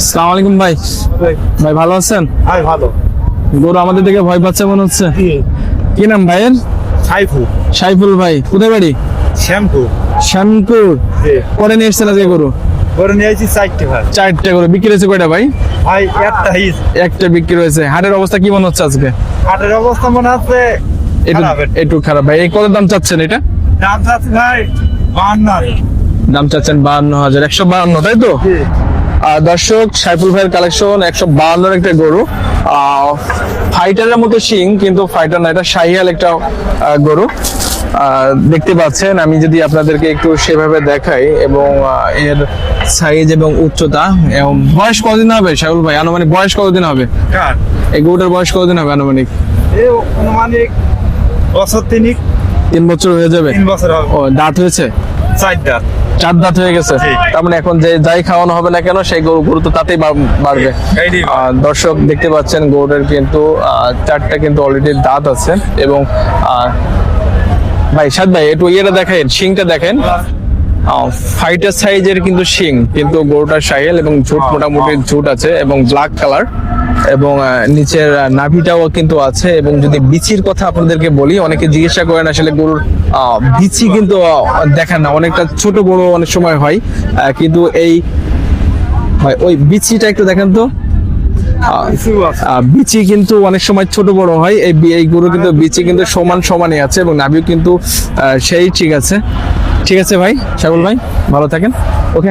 আলাইকুম ভাই। ভাই। ভালো আছেন? হাই ভালো। গরু আমাদের দিকে ভয় পাচ্ছে মনে হচ্ছে। কি? নাম ভাইয়ের? সাইফু সাইফুল ভাই কোথায় বাড়ি? শ্যাম্পু শ্যামপুর। পরে নিয়ে এসছেন আজকে গরু? করে নিয়েছি চারটে ভাই। চারটে গরু। বিক্রি হয়েছে কয়টা ভাই? ভাই একটা হিস একটা বিক্রি হয়েছে। হাটের অবস্থা কি মনে হচ্ছে আজকে? হাটের অবস্থা মনে হচ্ছে একটু খারাপ। ভাই এই কত দাম চাচ্ছেন এটা? দাম চাচ্ছি ভাই বান্ন দাম চাচ্ছেন বাহান্ন হাজার। একশো বাহান্ন তাই তো? দর্শক সাইফুল ভাইয়ের কালেকশন একশো বাহান্নর একটা গরু। ফাইটারের মতো শিং কিন্তু ফাইটার না এটা শাহিয়াল একটা গরু। দেখতে পাচ্ছেন আমি যদি আপনাদেরকে একটু সেভাবে দেখাই এবং এর সাইজ এবং উচ্চতা এবং বয়স কতদিন হবে সাইফুল ভাই? আনুমানিক বয়স কতদিন হবে? এই গরুটার বয়স কতদিন হবে আনুমানিক? এ অনুমানিক বছর তিনিক। তিন বছর হয়ে যাবে? তিন বছর হবে। ও দাঁত হয়েছে? চারটা চার দাঁত হয়ে গেছে। তার মানে এখন যে যাই খাওয়ানো হবে না কেন সেই গরু গরু তো তাতেই বাড়বে। দর্শক দেখতে পাচ্ছেন গরুটার কিন্তু চারটা কিন্তু অলরেডি দাঁত আছে এবং ভাই সাদ ভাই একটু ইয়েটা দেখেন শিংটা দেখেন। ফাইটার সাইজের কিন্তু শিং কিন্তু গরুটার সাইল এবং ঝুট মোটামুটি ঝুট আছে এবং ব্ল্যাক কালার এবং নিচের নাভিটাও কিন্তু আছে এবং যদি বিচির কথা আপনাদেরকে বলি, অনেকে জিজ্ঞাসা করেন আসলে গরুর বিচি কিন্তু দেখেন না। অনেকটা ছোট বড় অনেক সময় হয় কিন্তু এই ওই বিচিটা একটু দেখেন তো। বিচি কিন্তু অনেক সময় ছোট বড় হয়। এই এই গরু কিন্তু বিচি কিন্তু সমান সমানই আছে এবং নাভিও কিন্তু সেই ঠিক আছে। ঠিক আছে ভাই? শাগুল ভাই, ভালো থাকেন। ওকে